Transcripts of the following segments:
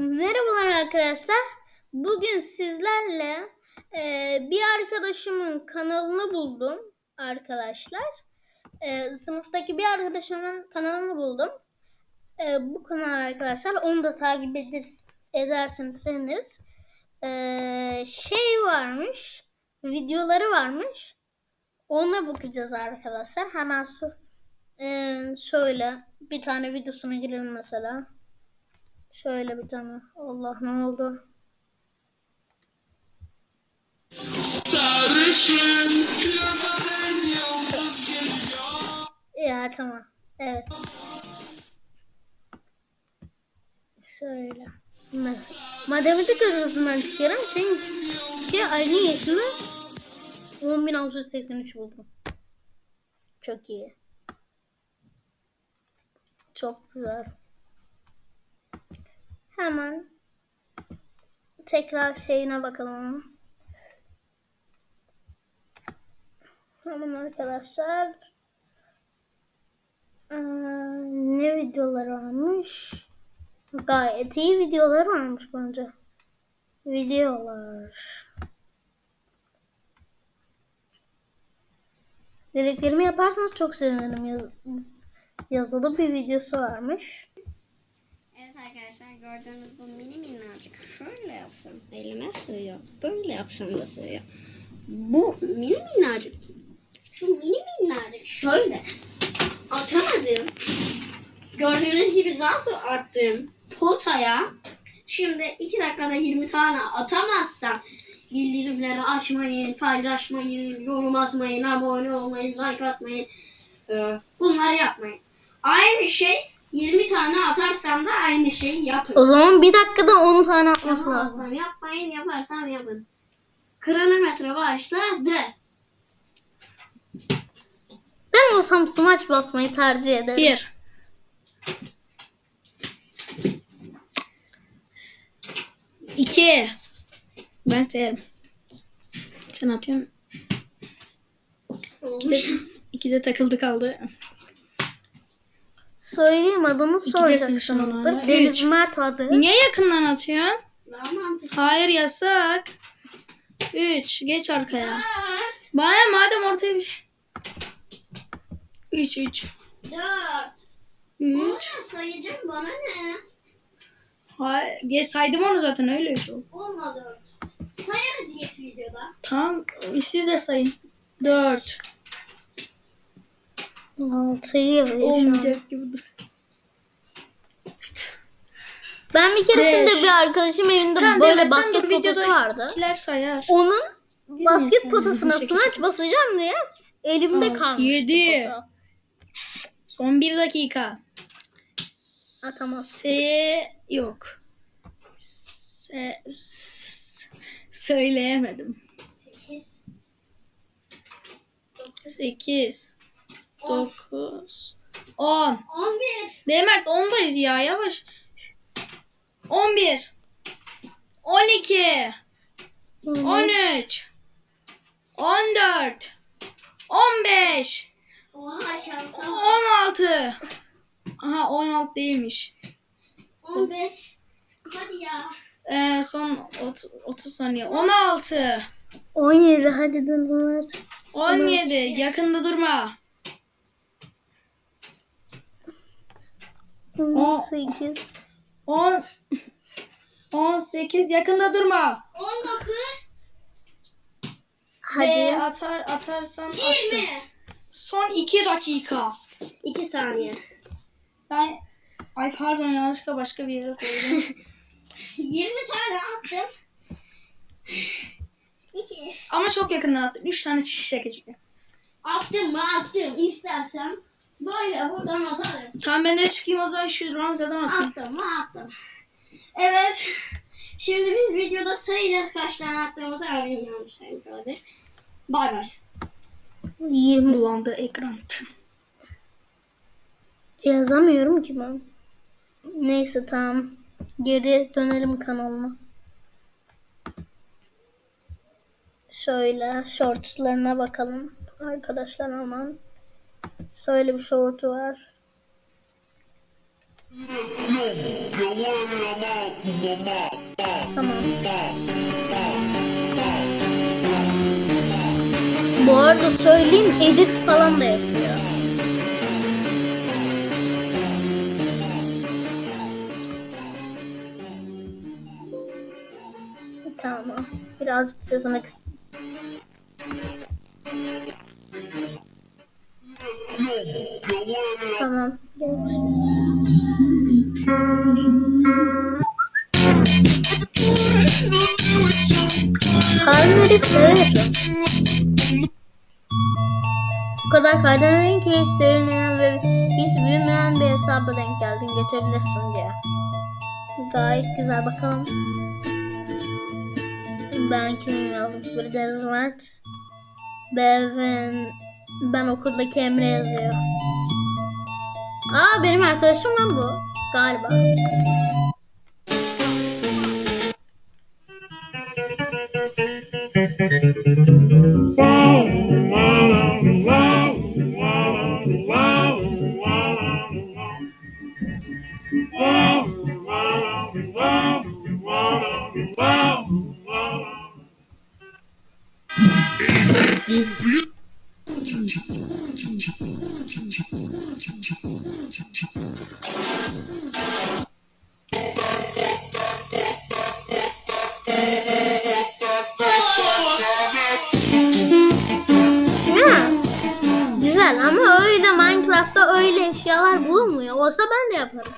Merhabalar arkadaşlar. Bugün sizlerle e, bir arkadaşımın kanalını buldum arkadaşlar. E, sınıftaki bir arkadaşımın kanalını buldum. E, bu kanal arkadaşlar onu da takip eder, ederseniz e, şey varmış videoları varmış. Ona bakacağız arkadaşlar. Hemen su, e, şöyle bir tane videosuna girelim mesela. Şöyle bir tane. Allah ne oldu? Ya tamam. Evet. Şöyle. Ma- Matematik odasından çıkıyorum çünkü şey aynı yaşını 10.683 buldum. Çok iyi. Çok güzel. Hemen tekrar şeyine bakalım. Hemen arkadaşlar Ee, ne videoları varmış? Gayet iyi videolar varmış bence. Videolar. Dediklerimi yaparsanız çok sevinirim. Yaz yazılı bir videosu varmış. Arkadaşlar gördüğünüz bu mini minnacık şöyle yapsam elime sığıyor. Böyle yapsam da sığıyor. Bu mini minnacık. Şu mini minnacık şöyle atamadım. Gördüğünüz gibi zaten attım potaya. Şimdi 2 dakikada 20 tane atamazsam bildirimleri açmayın, paylaşmayın, yorum atmayın, abone olmayın, like atmayın. Ee, Bunları yapmayın. Aynı şey 20 tane atarsam da aynı şeyi yapın. O zaman bir dakikada 10 tane atması lazım. Yapamazsam yapmayın, yaparsam yapın. Kronometre başladı. Ben olsam smaç basmayı tercih ederim. Bir. İki. Ben sayarım. Sen atıyorsun. İki de, iki de takıldı kaldı söyleyeyim adını soracaksınızdır. Deniz Mert adı. Niye yakından atıyorsun? Hayır yasak. 3 geç arkaya. Evet. Bana madem ortaya bir 3 3 4 3 sayacağım bana ne? Hayır, geç saydım onu zaten öyle şey oldu. Olmadı. Sayarız yetmiyor da. Tamam siz de sayın. 4 Baltayı gibi. Ben bir keresinde Beş. bir arkadaşım evinde Tamam, böyle basket potası vardı. sayar. Onun basket potasına bizim basacağım diye elimde Altı, kalmıştı yedi. Son bir dakika. Atamaz. S yok. S, s- söyleyemedim. 8. 8. On. Dokuz. On. On bir. Demert ondayız ya yavaş. On bir. On iki. On üç. On dört. On beş. Oha şansa. On altı. Aha on altı değilmiş. On beş. Hadi ya. Ee, son ot- 30 saniye. 16. 17 hadi dur Mert. 17. Yakında durma. 18. 10 18 yakında durma. On dokuz. Hadi. Ve atar atarsan attın. Yirmi. Son 2 dakika. İki saniye. Ben ay pardon yanlışlıkla başka bir yere koydum. Yirmi tane attım. İki. Ama çok yakından attım. 3 tane şişe geçti. Attım mı attım. İstersen böyle buradan atarım. Tamam ben de çıkayım o zaman şu ranzadan atayım. Attım attım. Evet. Şimdi biz videoda sayacağız kaç tane attığımızı abim yanlış saymış olabilir. Bay bay. 20. Bulandı ekran. Yazamıyorum ki ben. Neyse tamam. Geri dönelim kanalıma. Şöyle shortslarına bakalım. Arkadaşlar aman. Şöyle bir shortu var. Tamam. Bu arada söyleyeyim edit falan da yapıyor. Tamam. Birazcık sesini kıstım. Tamam. Geç. Kalbleri severim. Bu kadar kalblerin ki hiç sevilmeyen ve hiç büyümeyen bir hesaba denk geldin. Geçebilirsin diye. Gayet güzel bakalım. Ben kimim yazmış? Birileri var. Ben, ben okuldaki Emre yazıyor. Aa benim arkadaşım lan bu. Galiba. Ya, güzel ama öyle Minecraft'ta öyle eşyalar bulunmuyor. Olsa ben de yaparım.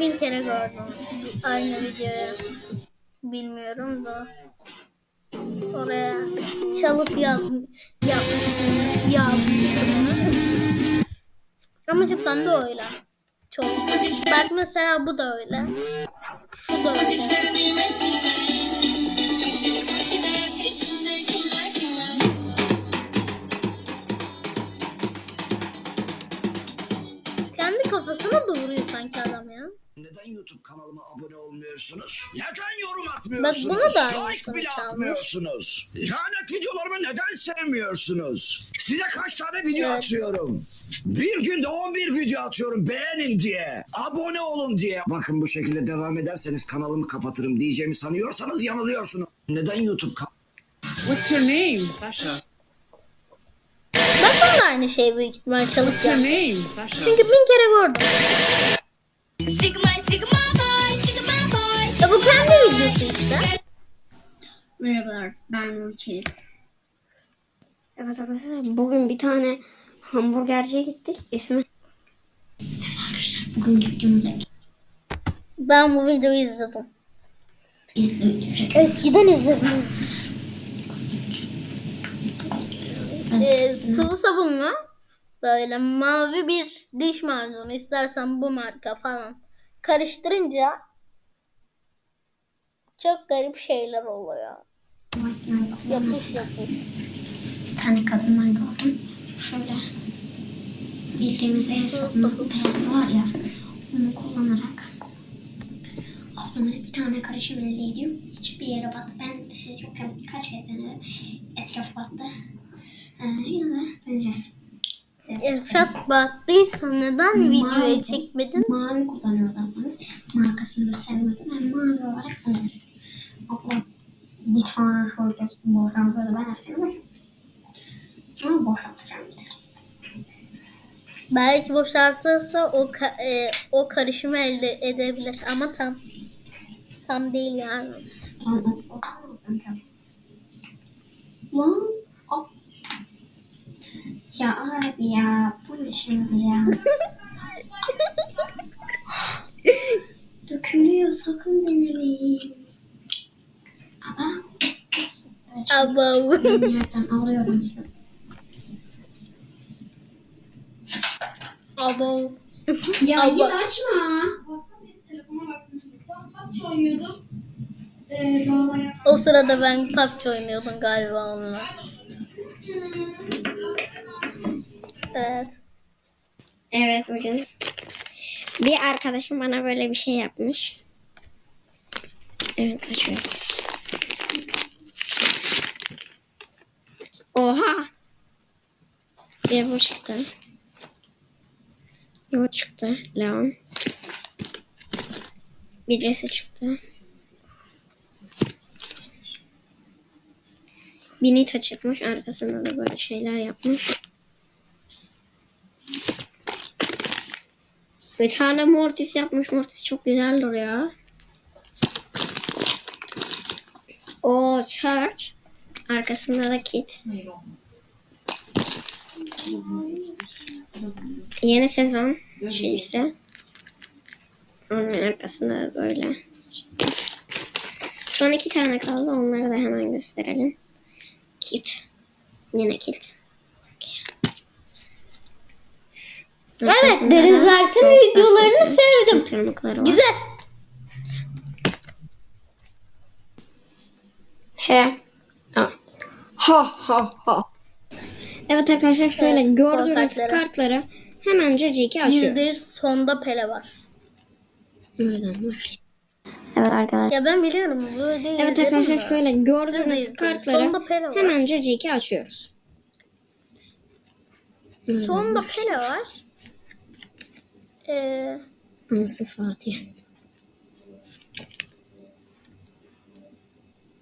Bin kere gördüm. Aynı videoyu. Bilmiyorum da. Oraya çalıp yaz, yapmışsın, yazmıştım. Ama cidden de öyle. Çok. Bak mesela bu da öyle. Şu da öyle. Neden YouTube kanalıma abone olmuyorsunuz? Neden yorum atmıyorsunuz? Bak bunu da like bile çalmış. atmıyorsunuz. İhanet videolarımı neden sevmiyorsunuz? Size kaç tane video Evet. atıyorum? Bir günde 11 video atıyorum beğenin diye. Abone olun diye. Bakın bu şekilde devam ederseniz kanalımı kapatırım diyeceğimi sanıyorsanız yanılıyorsunuz. Neden YouTube What's your name, Sasha? Bunu da aynı şey büyük ihtimal çalıp What's your yapmış. name, Sasha? Çünkü bin kere gördüm. Sigma, Sigma boy, Sigma boy. Ya bu kendi videosu işte. Merhabalar, ben Nurçin. Evet arkadaşlar, bugün bir tane hamburgerciye gittik. İsmi... Evet arkadaşlar, bugün gittiğimiz Ben bu videoyu izledim. Eskiden izledim. Ee, sıvı sabun mu? Böyle mavi bir diş macunu istersen bu marka falan. Karıştırınca çok garip şeyler oluyor. Yapış yapış. Bir tane kadından gördüm. Şöyle bildiğimiz el sabunu beyaz var ya onu kullanarak ablamız bir tane karışım elde ediyor. Hiçbir yere battı. Ben size çok birkaç kere denedim. Etraf battı. Ee, yine de deneyeceğiz. Irşat battıysa neden videoya çekmedin? Mavi kullanıyordu ablamız. Markasını göstermedim. Ben mavi olarak kullanıyorum. Abla bir tane şöyle boşaltıyordu. Ben aslında ama boşaltacağım. Belki boşaltırsa o ka- e, o karışımı elde edebilir ama tam tam değil yani. Lan of of of. Lan hop. Ya abi ya bu ne şimdi ya? Dökülüyor sakın denemeyin. Ama evet, Abo. ben yerden alıyorum. Abo. Ya Allah. git açma. O sırada ben PUBG oynuyordum galiba onunla. Evet. Evet bugün bir arkadaşım bana böyle bir şey yapmış. Evet açıyoruz. Oha. Bir bu çıktı. Bu çıktı. Leon. Birisi çıktı. Binita çıkmış. Arkasında da böyle şeyler yapmış. Bir tane Mortis yapmış. Mortis çok güzel duruyor. O Church. Arkasında da Kit. Yeni sezon şeysi. Onun arkasında da böyle. Son iki tane kaldı. Onları da hemen gösterelim. Kit. Yine Kit. Evet Deniz Mert'in videolarını sevdim. Güzel. He. Aa. Ha ha ha. Evet arkadaşlar şöyle Evet, gördüğünüz kartları. kartları hemen caciki açıyoruz. Yüzde yüz sonda Pele var. Var? Evet arkadaşlar. Ya ben biliyorum. Bu videoyu Evet arkadaşlar şöyle gördüğünüz kartları hemen caciki açıyoruz. Sonda Pele var. Ee, Anası Fatih.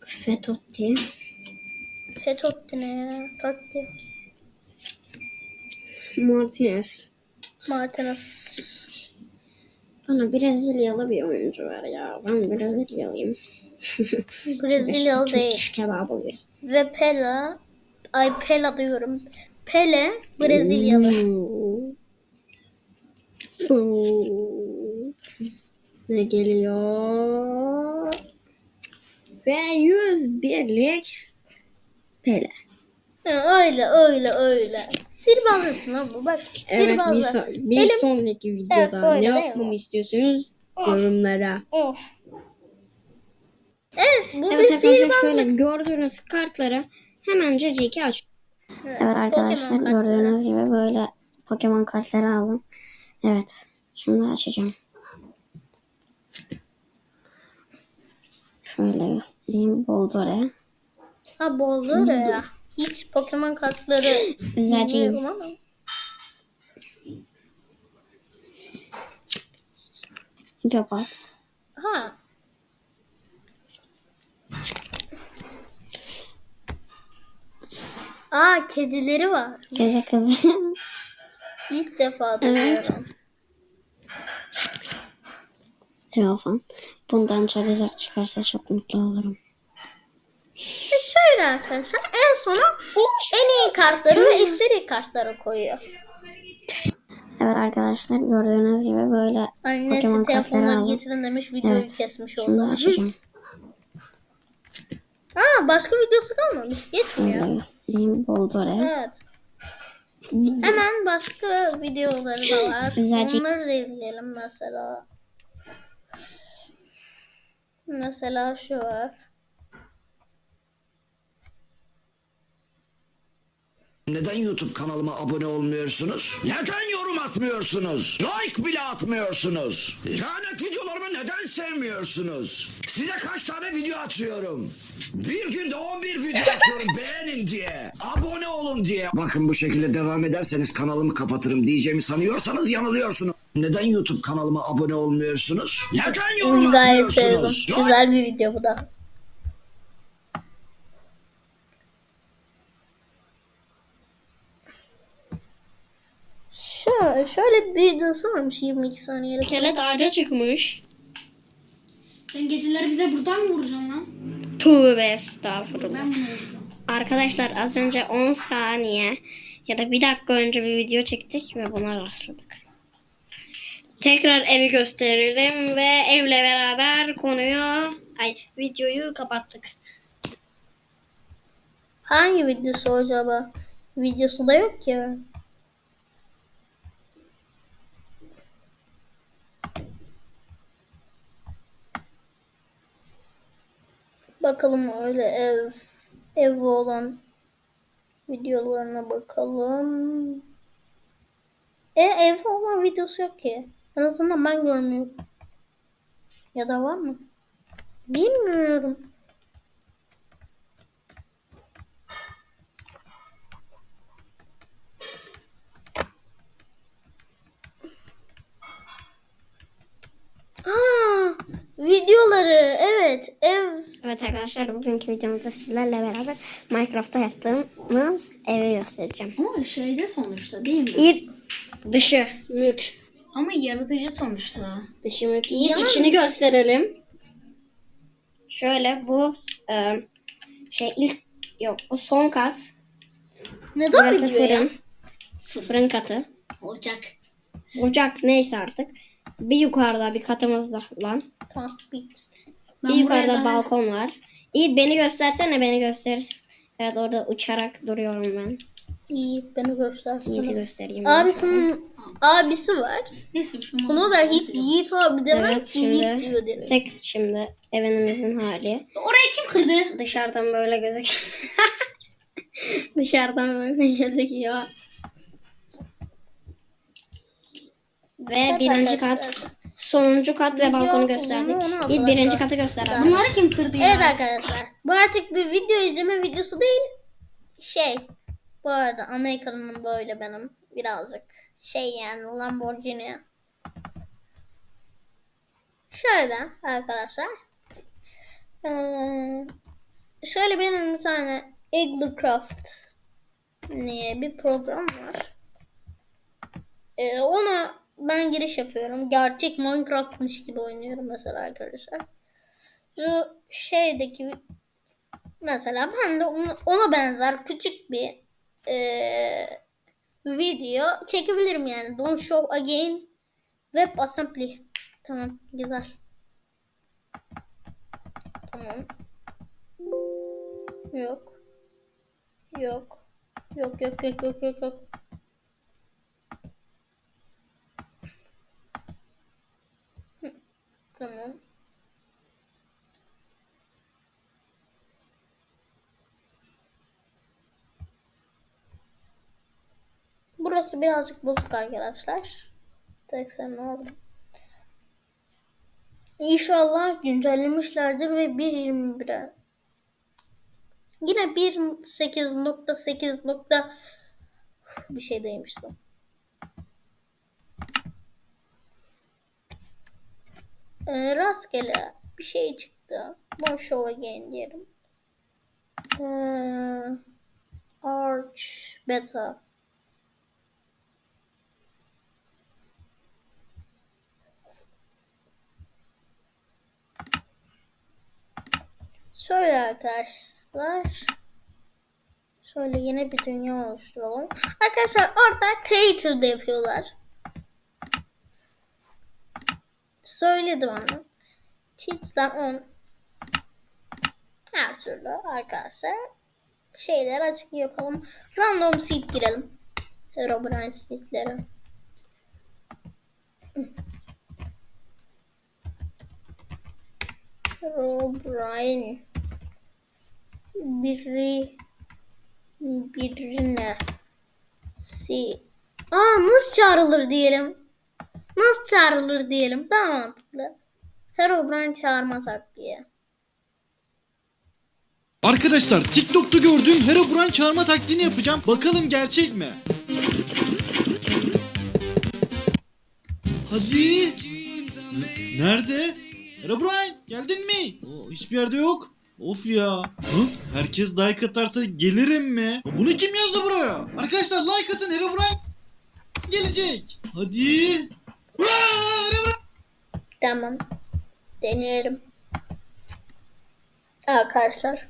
Fetotti. Fetotti ne ya? Totti. Martinez. Martinez. Bana Brezilyalı bir oyuncu var ya. Ben Brezilyalıyım. Brezilyalı değil. Türk kebabı yiyoruz. Ve Pele. Ay Pele diyorum. Pele Brezilyalı. Ne geliyor? Ve 100 birlik Pele. Ha, öyle öyle öyle. Sihirbazlısın abi bak. Evet bir, Sihirbazlı. so- bir Elim- sonraki videoda böyle ne değil mi? yapmamı istiyorsunuz yorumlara. Oh. Evet bu Evet bir arkadaşlar sihirbazlık. şöyle gördüğünüz kartları hemen caciki aç. Evet, Evet arkadaşlar Pokemon kartları. gördüğünüz gibi böyle Pokemon kartları aldım. Evet şimdi açacağım. Şöyle göstereyim. Boldore. Ha boldur ya. Hiç Pokemon kartları bilmiyorum ama. Göbat. Ha. Aa kedileri var. Gece kızı. İlk defa Evet. Telefon. Bundan Charizard çıkarsa çok mutlu olurum. E şöyle arkadaşlar en sona en iyi kartları ve istediği kartları koyuyor. Evet arkadaşlar gördüğünüz gibi böyle Annesi Pokemon kartları telefonları aldım. getirin demiş videoyu Evet. kesmiş Şimdi oldu. açacağım. Aa başka videosu kalmamış. Geçmiyor. Göstereyim. Boldore. Evet. Hemen başka videoları da var. Güzelce- Onları da izleyelim mesela. Mesela şu var. Neden YouTube kanalıma abone olmuyorsunuz? Neden yorum atmıyorsunuz? Like bile atmıyorsunuz? Lanet videolarımı neden sevmiyorsunuz? Size kaç tane video atıyorum? Bir günde 11 video atıyorum beğenin diye. Abone olun diye. Bakın bu şekilde devam ederseniz kanalımı kapatırım diyeceğimi sanıyorsanız yanılıyorsunuz. Neden YouTube kanalıma abone olmuyorsunuz? Neden yorum Bunu gayet sevdim. atmıyorsunuz? Güzel bir video bu da. Şöyle, şöyle bir videosu varmış 22 saniyelik. Kele ağaca çıkmış. Sen geceleri bize buradan mı vuracaksın lan? Tövbe estağfurullah. Ben bunu vuracağım. Arkadaşlar az önce 10 saniye ya da bir dakika önce bir video çektik ve buna rastladık. Tekrar evi gösterelim ve evle beraber konuyu, ay videoyu kapattık. Hangi videosu acaba? Videosu da yok ki. Bakalım öyle ev ev olan videolarına bakalım. E ev olan videosu yok ki. En azından ben görmüyorum. Ya da var mı? Bilmiyorum. Aa, videoları evet ev Evet arkadaşlar bugünkü videomuzda sizlerle beraber Minecraft'ta yaptığımız evi göstereceğim. Ama şeyde sonuçta değil mi? İlk dışı mülk. Ama yaratıcı sonuçta. Dışı mülk. İlk Yani- içini gösterelim. Şöyle bu e, şey ilk yok bu son kat. neden Burası video ya? fırın. Fırın katı. Ocak. Ocak neyse artık. Bir yukarıda bir katımız da lan. Transpit. Bir yukarıda daha- balkon var. İyi beni göstersene beni gösterir. Evet orada uçarak duruyorum ben. İyi beni Yiğit'i göstersene. göstereyim. Abisinin abisi var. Neyse şunu Bunu da hiç Yiğit abi demez Evet ki Yiğit diyor derim. tek şimdi evimizin hali. Orayı kim kırdı? Dışarıdan böyle gözüküyor. Dışarıdan böyle gözüküyor. Ve Evet birinci kat, arkadaşlar. sonuncu kat ve Video balkonu kullanımı gösterdik. onu İlk birinci katı göster abi. Bunları kim kırdı ya? Evet arkadaşlar. Bu artık bir video izleme videosu değil. Şey. Bu arada ana ekranım böyle benim. Birazcık şey yani Lamborghini. Şöyle arkadaşlar. Ee, şöyle benim bir tane Igloo diye bir program var. Ee, ona ben giriş yapıyorum. Gerçek Minecraft'mış gibi oynuyorum mesela arkadaşlar. Şu şeydeki mesela ben de ona benzer küçük bir eee, video çekebilirim yani. Don't show again web assembly. Tamam güzel. Tamam. Yok. Yok. Yok yok yok yok yok yok. Tamam. Burası birazcık bozuk arkadaşlar. Tek sen orada. İnşallah güncellemişlerdir ve 1.21'e. Yine 1.8.8 nokta bir şey demiştim. Ee, rastgele bir şey çıktı. Bon show again diyelim. Ee, Arch beta. Şöyle arkadaşlar. Şöyle yeni bir dünya oluşturalım. Arkadaşlar orada Creative'de yapıyorlar. Söyledim onu. Cheats'ten 10. Her türlü arkadaşlar. Şeyler açık yapalım. Random seed girelim. Herobrine seedleri. Herobrine. Biri birine si Aa nasıl çağrılır diyelim. Nasıl çağrılır diyelim. Daha mantıklı. Herobrine çağırmasak diye. Arkadaşlar TikTok'ta gördüğüm Herobrine çağırma taktiğini yapacağım. Bakalım gerçek mi? Hadi. Nerede? Herobrine geldin mi? Oo, hiçbir yerde yok. Of ya. Hı? Herkes like atarsa gelirim mi? Bunu kim yazdı buraya? Arkadaşlar like atın Herobrine gelecek. Hadi. Aa, Tamam. Deneyelim. Arkadaşlar.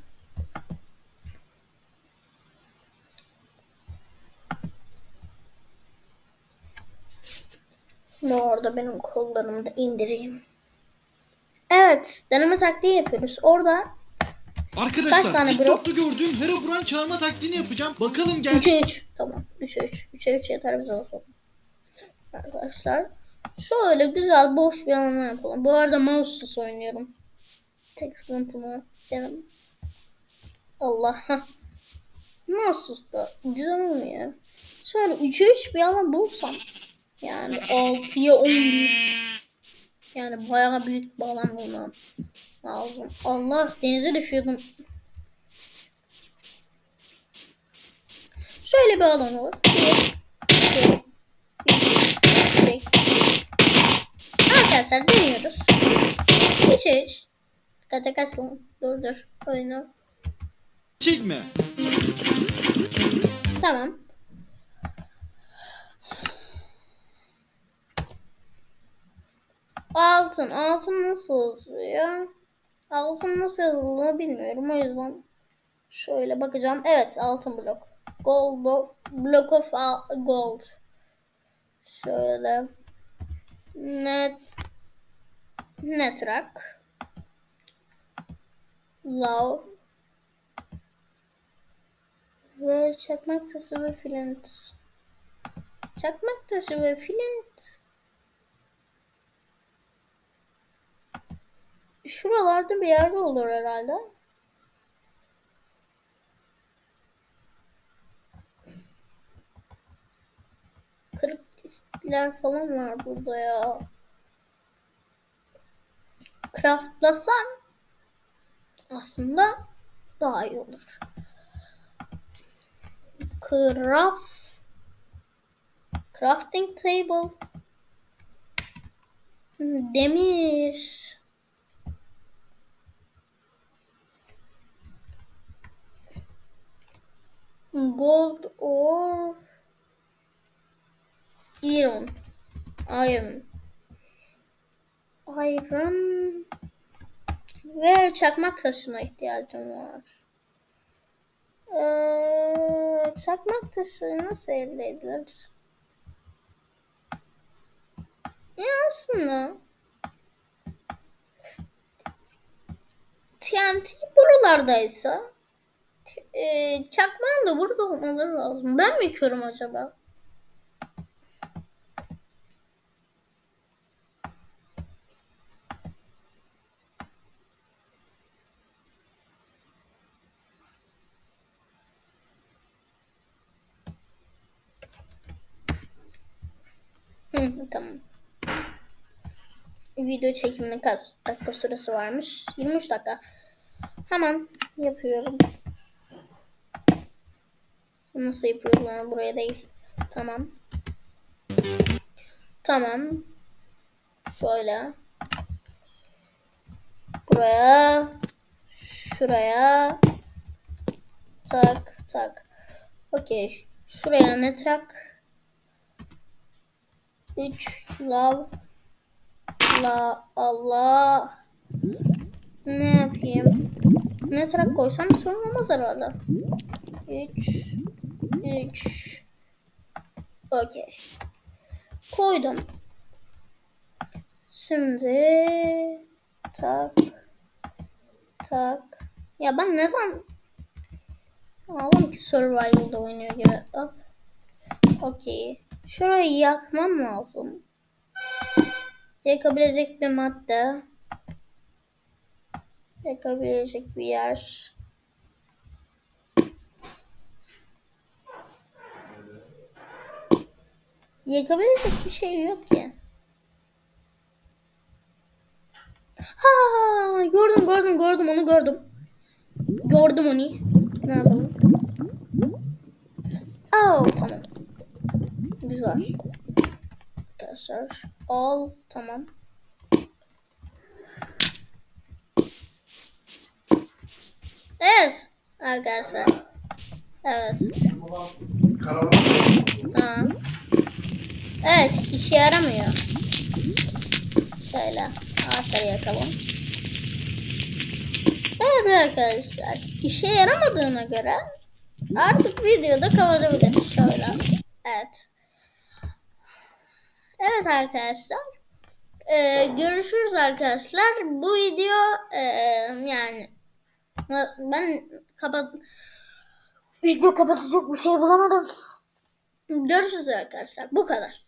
Ne orada benim kollarımda indireyim. Evet, deneme taktiği yapıyoruz. Orada Kaç Arkadaşlar tane? TikTok'ta gördüğüm Herobrine çağırma taktiğini yapacağım. Bakalım gel. 3'e 3. Tamam, 3'e 3. 3'e 3 yeter bize olsun. Arkadaşlar, şöyle güzel boş bir alan yapalım. Bu arada mouse'suz oynuyorum. Tek sıkıntım o. Benim. Allah. hah. Mouse'suz da güzel olmuyor. Şöyle 3'e 3 bir alan bulsam. Yani 6'ya 11. Yani bayağı büyük alan bulmam lazım. Allah denize düşüyordum. Şöyle bir alan olur. Arkadaşlar deniyoruz. Hiç hiç. Kaça kaçtım. Dur dur. Oyunu. Çekme. Tamam. Altın. Altın nasıl yazılıyor? Altın nasıl yazıldığını bilmiyorum. O yüzden şöyle bakacağım. Evet altın blok. Gold block of gold. Şöyle. Net. Netrak. Love. Ve çakmak taşı ve flint. Çakmak taşı ve flint. Şuralarda bir yerde olur herhalde. Kırık diskler falan var burada ya. Craftlasam aslında daha iyi olur. Craft Crafting table. Demir. Gold or iron. Iron. Iron ve çakmak taşına ihtiyacım var. Ee, çakmak taşı nasıl elde edilir? Ya aslında TNT buralardaysa e, çakmağın da burada olmaları lazım. Ben mi içiyorum acaba? Tamam. Video çekiminin kaç dakika süresi varmış? 23 dakika. Hemen yapıyorum. Nasıl yapıyorum ama buraya değil. Tamam. Tamam. Şöyle. Buraya. Şuraya. Tak tak. Okey. Şuraya netrak. 3 love La Allah. Ne yapayım? Ne taraf koysam sorun olmaz herhalde. 3 3 Okey. Koydum. Şimdi tak tak. Ya ben neden Oğlum ki survival'da oynuyor gibi. Hop. Okey. Şurayı yakmam lazım. Yakabilecek bir madde. Yakabilecek bir yer. Yakabilecek bir şey yok ki. Ha, gördüm gördüm gördüm onu gördüm. Gördüm onu. Ne yapalım? Oh tamam. Güzel. Arkadaşlar. All tamam. Evet arkadaşlar. Evet. Ha. Evet işe yaramıyor. Şöyle ağaçları yakalım. Evet arkadaşlar işe yaramadığına göre artık videoda kapatabiliriz şöyle. Evet. Evet arkadaşlar. Ee, görüşürüz arkadaşlar. Bu video e, yani ben kapat video kapatacak bir şey bulamadım. Görüşürüz arkadaşlar. Bu kadar.